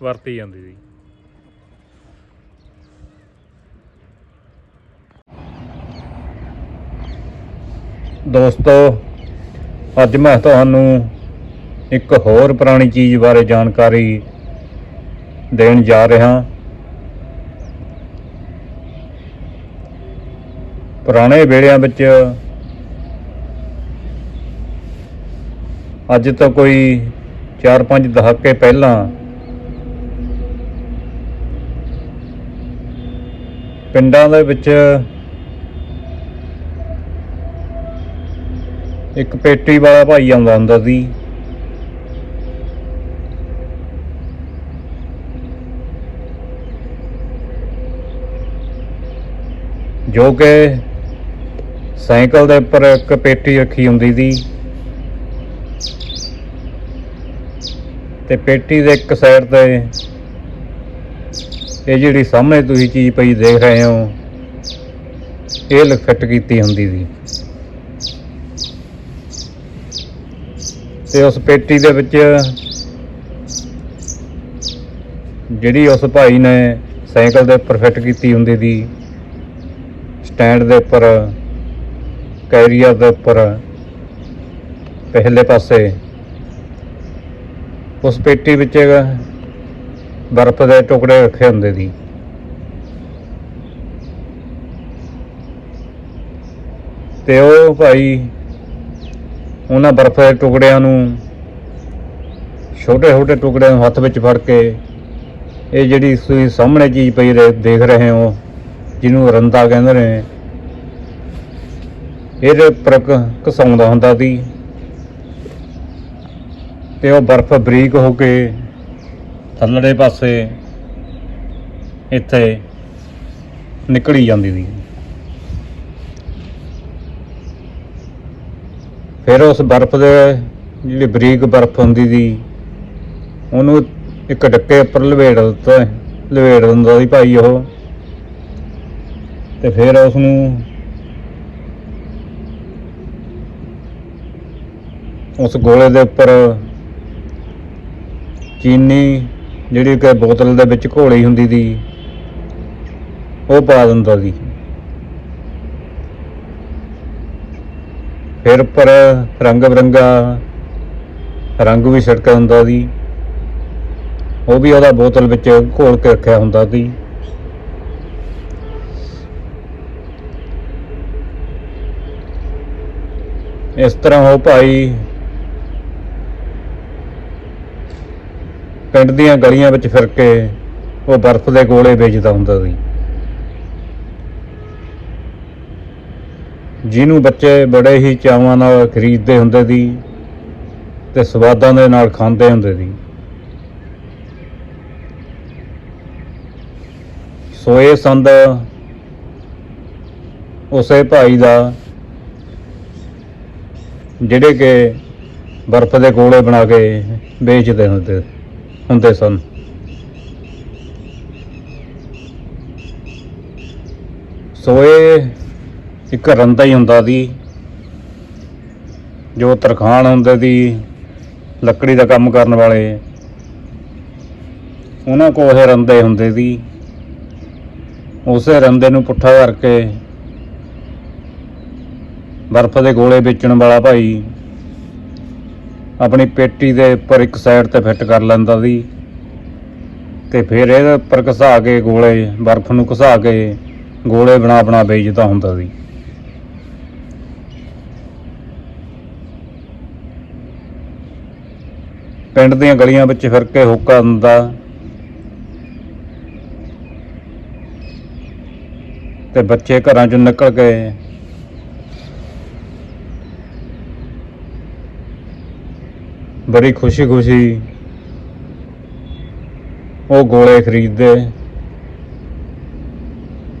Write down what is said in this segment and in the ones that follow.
ਵਰਤੀ ਜਾਂਦੀ ਸੀ। ਦੋਸਤੋ, ਅੱਜ ਮੈਂ ਤੁਹਾਨੂੰ ਇੱਕ ਹੋਰ ਪੁਰਾਣੀ ਚੀਜ਼ ਬਾਰੇ ਜਾਣਕਾਰੀ ਦੇਣ ਜਾ ਰਿਹਾ। ਪੁਰਾਣੇ ਵੇਲਿਆਂ ਵਿੱਚ ਅੱਜ ਤੋਂ ਕੋਈ 4-5 ਦਹਾਕੇ ਪਹਿਲਾਂ ਪਿੰਡਾਂ ਦੇ ਵਿੱਚ ਇੱਕ ਪੇਟੀ ਵਾਲਾ ਭਾਈ ਆਉਂਦਾ ਹੁੰਦਾ ਸੀ। ਜੋ ਕਿ ਸਾਈਕਲ ਦੇ ਉੱਪਰ ਇੱਕ ਪੇਟੀ ਰੱਖੀ ਹੁੰਦੀ ਸੀ। ਤੇ ਪੇਟੀ ਦੇ ਇੱਕ ਸਾਈਡ ਤੇ ਇਹ ਜਿਹੜੀ ਸਾਹਮਣੇ ਤੁਸੀਂ ਚੀਜ਼ ਪਈ ਦੇਖ ਰਹੇ ਹੋ, ਇਹ ਲ- ਫਿੱਟ ਕੀਤੀ ਹੁੰਦੀ ਸੀ। ਤੇ ਉਸ ਪੇਟੀ ਦੇ ਵਿੱਚ ਜਿਹੜੀ ਉਸ ਭਾਈ ਨੇ ਸਾਈਕਲ ਦੇ ਉੱਪਰ ਫਿੱਟ ਕੀਤੀ ਹੁੰਦੀ ਸੀ, ਸਟੈਂਡ ਦੇ ਉੱਪਰ, ਕੈਰੀਅਰ ਦੇ ਉੱਪਰ, ਪਹਿਲੇ ਪਾਸੇ, ਉਸ ਪੇਟੀ ਵਿੱਚ ਬਰਫ਼ ਦੇ ਟੁਕੜੇ ਰੱਖੇ ਹੁੰਦੇ ਸੀ। ਤੇ ਉਹ ਭਾਈ, ਉਹਨਾਂ ਬਰਫ਼ ਦੇ ਟੁਕੜਿਆਂ ਨੂੰ ਛੋਟੇ ਛੋਟੇ ਟੁਕੜਿਆਂ ਨੂੰ ਹੱਥ ਵਿੱਚ ਫੜ ਕੇ, ਇਹ ਜਿਹੜੀ ਤੁਸੀਂ ਸਾਹਮਣੇ ਚੀਜ਼ ਪਈ ਰਹੇ- ਦੇਖ ਰਹੇ ਹੋ, ਜਿਹਨੂੰ ਰੰਦਾ ਕਹਿੰਦੇ ਨੇ, ਇਹਦੇ ਉੱਪਰ ਘਸਾਉਂਦਾ ਹੁੰਦਾ ਸੀ। ਤੇ ਉਹ ਬਰਫ਼ ਬਰੀਕ ਹੋ ਕੇ ਥੱਲੜੇ ਪਾਸੇ ਇੱਥੇ ਨਿਕਲੀ ਜਾਂਦੀ ਸੀ। ਫਿਰ ਉਸ ਬਰਫ਼ ਦੇ ਜਿਹੜੀ ਬਰੀਕ ਬਰਫ਼ ਹੁੰਦੀ ਸੀ, ਉਹਨੂੰ ਇੱਕ ਡੱਕੇ ਉੱਪਰ ਲਵੇੜ ਦਿੱਤਾ, ਲਵੇੜ ਦਿੰਦਾ ਸੀ ਭਾਈ ਉਹ। ਤੇ ਫਿਰ ਉਸ ਨੂੰ ਉਸ ਗੋਲੇ ਦੇ ਉੱਪਰ ਚੀਨੀ ਜਿਹੜੀ ਕਿ ਬੋਤਲ ਦੇ ਵਿੱਚ ਘੋਲੀ ਹੁੰਦੀ ਸੀ, ਉਹ ਪਾ ਦਿੰਦਾ ਸੀ। ਫਿਰ ਉੱਪਰ ਰੰਗ ਬਰੰਗਾ ਰੰਗ ਵੀ ਛਿੜਕਿਆ ਹੁੰਦਾ ਸੀ। ਉਹ ਵੀ ਉਹਦਾ ਬੋਤਲ ਵਿੱਚ ਘੋਲ ਕੇ ਰੱਖਿਆ ਹੁੰਦਾ ਸੀ। ਇਸ ਤਰ੍ਹਾਂ ਉਹ ਭਾਈ ਪਿੰਡ ਦੀਆਂ ਗਲੀਆਂ ਵਿੱਚ ਫਿਰ ਕੇ ਉਹ ਬਰਫ਼ ਦੇ ਗੋਲੇ ਵੇਚਦਾ ਹੁੰਦਾ ਸੀ। ਜਿਹਨੂੰ ਬੱਚੇ ਬੜੇ ਹੀ ਚਾਵਾਂ ਨਾਲ ਖਰੀਦਦੇ ਹੁੰਦੇ ਸੀ ਤੇ ਸਵਾਦਾਂ ਦੇ ਨਾਲ ਖਾਂਦੇ ਹੁੰਦੇ ਸੀ। ਸੋਏ ਸੰਦ ਉਸੇ ਭਾਈ ਦਾ ਜਿਹੜੇ ਕਿ ਬਰਫ਼ ਦੇ ਗੋਲੇ ਬਣਾ ਕੇ ਵੇਚਦੇ ਹੁੰਦੇ ਹੁੰਦੇ ਸਨ। ਸੋ ਇਹ ਇੱਕ ਰੰਦਾ ਹੀ ਹੁੰਦਾ ਸੀ, ਜੋ ਤਰਖਾਣ ਹੁੰਦੇ ਸੀ, ਲੱਕੜੀ ਦਾ ਕੰਮ ਕਰਨ ਵਾਲੇ। ਉਹਨਾਂ ਕੋਲ ਇਹ ਰੰਦੇ ਹੁੰਦੇ ਸੀ। ਉਸੇ ਰੰਦੇ ਨੂੰ ਪੁੱਠਾ ਕਰਕੇ ਬਰਫ਼ ਦੇ ਗੋਲੇ ਵੇਚਣ ਵਾਲਾ ਭਾਈ ਆਪਣੀ ਪੇਟੀ ਦੇ ਉੱਪਰ ਇੱਕ ਸਾਈਡ ਤੇ ਫਿੱਟ ਕਰ ਲੈਂਦਾ ਸੀ ਤੇ ਫਿਰ ਇਹਦੇ ਉੱਪਰ ਘਸਾ ਕੇ ਗੋਲੇ, ਬਰਫ਼ ਨੂੰ ਘਸਾ ਕੇ ਗੋਲੇ ਬਣਾ ਬਣਾ ਵੇਚਦਾ ਹੁੰਦਾ ਸੀ। ਪਿੰਡ ਦੀਆਂ ਗਲੀਆਂ ਵਿੱਚ ਫਿਰ ਕੇ ਹੋਕਾ ਦਿੰਦਾ। ਤੇ ਬੱਚੇ ਘਰਾਂ ਚੋਂ ਨਿਕਲ ਕੇ ਬੜੀ ਖੁਸ਼ੀ ਖੁਸ਼ੀ ਉਹ ਗੋਲੇ ਖਰੀਦਦੇ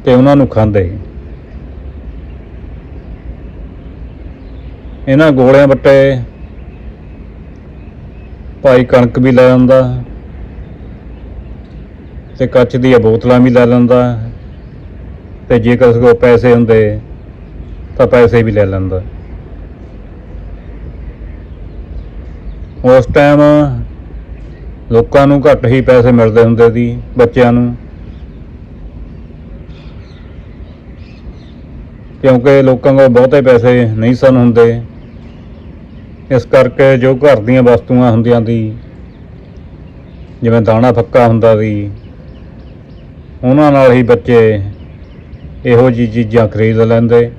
ਤੇ ਉਹਨਾਂ ਨੂੰ ਖਾਂਦੇ। ਇਹਨਾਂ ਗੋਲਿਆਂ ਵੱਟੇ ਭਾਈ ਕਣਕ ਵੀ ਲੈ ਆਉਂਦਾ ਤੇ ਕੱਚ ਦੀਆਂ ਬੋਤਲਾਂ ਵੀ ਲੈ ਲੈਂਦਾ ਤੇ ਜੇਕਰ ਉਸ ਕੋਲ ਪੈਸੇ ਹੁੰਦੇ ਤਾਂ ਪੈਸੇ ਵੀ ਲੈ ਲੈਂਦਾ। ਉਸ ਟਾਈਮ ਲੋਕਾਂ ਨੂੰ ਘੱਟ ਹੀ ਪੈਸੇ ਮਿਲਦੇ ਹੁੰਦੇ ਸੀ, ਬੱਚਿਆਂ ਨੂੰ। ਕਿਉਂਕਿ ਲੋਕਾਂ ਕੋਲ ਬਹੁਤੇ ਪੈਸੇ ਨਹੀਂ ਸਨ ਹੁੰਦੇ। ਇਸ ਕਰਕੇ ਜੋ ਘਰ ਦੀਆਂ ਵਸਤੂਆਂ ਹੁੰਦੀਆਂ ਸੀ, ਜਿਵੇਂ ਦਾਣਾ ਫੱਕਾ ਹੁੰਦਾ ਸੀ, ਉਹਨਾਂ ਨਾਲ ਹੀ ਬੱਚੇ ਇਹੋ ਜਿਹੀ ਚੀਜ਼ਾਂ ਖਰੀਦ ਲੈਂਦੇ।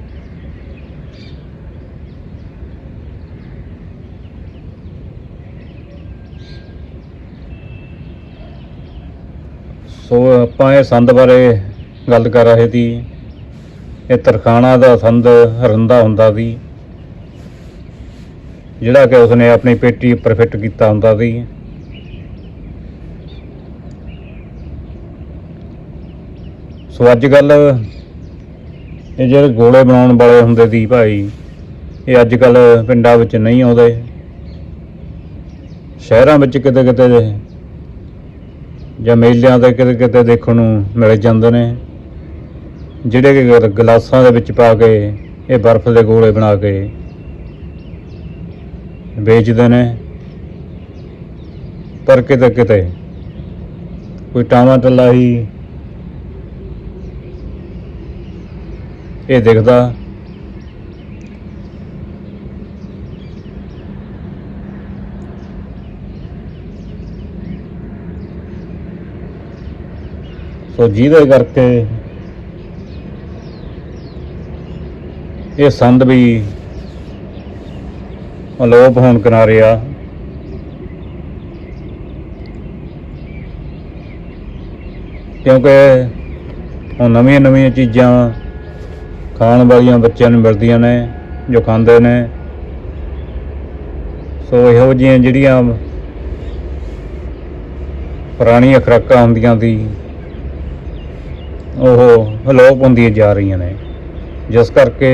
ਸੋ ਆਪਾਂ ਇਹ ਸੰਦ ਬਾਰੇ ਗੱਲ ਕਰ ਰਹੇ ਸੀ। ਇਹ ਤਰਖਾਣਾ ਦਾ ਸੰਦ ਹਰੰਦਾ ਹੁੰਦਾ ਸੀ। ਜਿਹੜਾ ਕਿ ਉਸਨੇ ਆਪਣੀ ਪੇਟੀ ਉੱਪਰ ਫਿੱਟ ਕੀਤਾ ਹੁੰਦਾ ਸੀ। ਸੋ ਅੱਜ ਕੱਲ ਇਹ ਜਿਹੜੇ ਗੋਲੇ ਬਣਾਉਣ ਵਾਲੇ ਹੁੰਦੇ ਸੀ ਭਾਈ, ਇਹ ਅੱਜ ਕੱਲ ਪਿੰਡਾਂ ਵਿੱਚ ਨਹੀਂ ਆਉਂਦੇ। ਸ਼ਹਿਰਾਂ ਵਿੱਚ ਕਿਤੇ ਕਿਤੇ ਜਾਂ ਮੇਲਿਆਂ ਤੇ ਕਿਤੇ ਕਿਤੇ ਦੇਖਣ ਨੂੰ ਮਿਲ ਜਾਂਦੇ ਨੇ। ਜਿਹੜੇ ਕਿ ਗਲਾਸਾਂ ਦੇ ਵਿੱਚ ਪਾ ਕੇ, ਇਹ ਬਰਫ਼ ਦੇ ਗੋਲੇ ਬਣਾ ਕੇ ਵੇਚਦੇ ਨੇ। ਪਰ ਕਿਤੇ ਕਿਤੇ ਕੋਈ ਟਾਵਾਂ ਟੱਲਾ ਹੀ ਇਹ ਦਿਖਦਾ। ਸੋ ਜਿਹਦੇ ਕਰਕੇ ਇਹ ਸੰਦ ਵੀ ਅਲੋਪ ਹੋਣ ਕਿਨਾਰੇ ਆ। ਕਿਉਂਕਿ ਹੁਣ ਨਵੀਆਂ ਨਵੀਆਂ ਚੀਜ਼ਾਂ ਖਾਣ ਵਾਲੀਆਂ ਬੱਚਿਆਂ ਨੂੰ ਮਿਲਦੀਆਂ ਨੇ, ਜੋ ਖਾਂਦੇ ਨੇ। ਸੋ ਇਹੋ ਜਿਹੀਆਂ ਜਿਹੜੀਆਂ ਪੁਰਾਣੀਆਂ ਖੁਰਾਕਾਂ ਹੁੰਦੀਆਂ ਸੀ ਉਹ ਅਲੋਪ ਹੁੰਦੀਆਂ ਜਾ ਰਹੀਆਂ ਨੇ। ਜਿਸ ਕਰਕੇ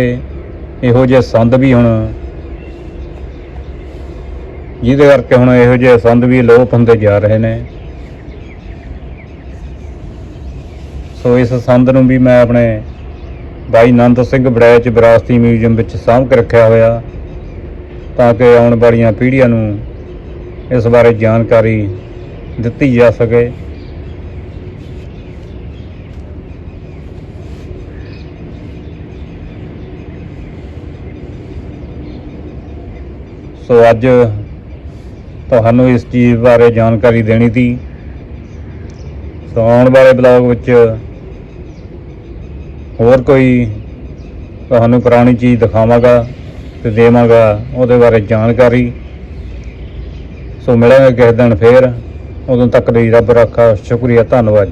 ਇਹੋ ਜਿਹੇ ਸੰਦ ਵੀ ਹੁਣ ਜਿਹਦੇ ਕਰਕੇ ਹੁਣ ਇਹੋ ਜਿਹੇ ਸੰਦ ਵੀ ਅਲੋਪ ਹੁੰਦੇ ਜਾ ਰਹੇ ਨੇ। ਸੋ ਇਸ ਸੰਦ ਨੂੰ ਵੀ ਮੈਂ ਆਪਣੇ ਬਾਈ ਨੰਦ ਸਿੰਘ ਬੜੈਚ ਵਿਰਾਸਤੀ ਮਿਊਜ਼ੀਅਮ ਵਿੱਚ ਸਾਂਭ ਕੇ ਰੱਖਿਆ ਹੋਇਆ ਤਾਂ ਕਿ ਆਉਣ ਵਾਲੀਆਂ ਪੀੜ੍ਹੀਆਂ ਨੂੰ ਇਸ ਬਾਰੇ ਜਾਣਕਾਰੀ ਦਿੱਤੀ ਜਾ ਸਕੇ। ਸੋ ਅੱਜ ਤੁਹਾਨੂੰ ਇਸ ਚੀਜ਼ ਬਾਰੇ ਜਾਣਕਾਰੀ ਦੇਣੀ ਸੀ। ਸੋ ਆਉਣ ਵਾਲੇ ਬਲੌਗ ਵਿੱਚ ਹੋਰ ਕੋਈ ਤੁਹਾਨੂੰ ਪੁਰਾਣੀ ਚੀਜ਼ ਦਿਖਾਵਾਂਗਾ ਤੇ ਦੇਵਾਂਗਾ ਉਹਦੇ ਬਾਰੇ ਜਾਣਕਾਰੀ। ਸੋ ਮਿਲਾਂਗੇ ਕਿਸੇ ਦਿਨ ਫੇਰ। ਉਦੋਂ ਤੱਕ ਲਈ ਰੱਬ ਰੱਖਾ, ਸ਼ੁਕਰੀਆ, ਧੰਨਵਾਦ।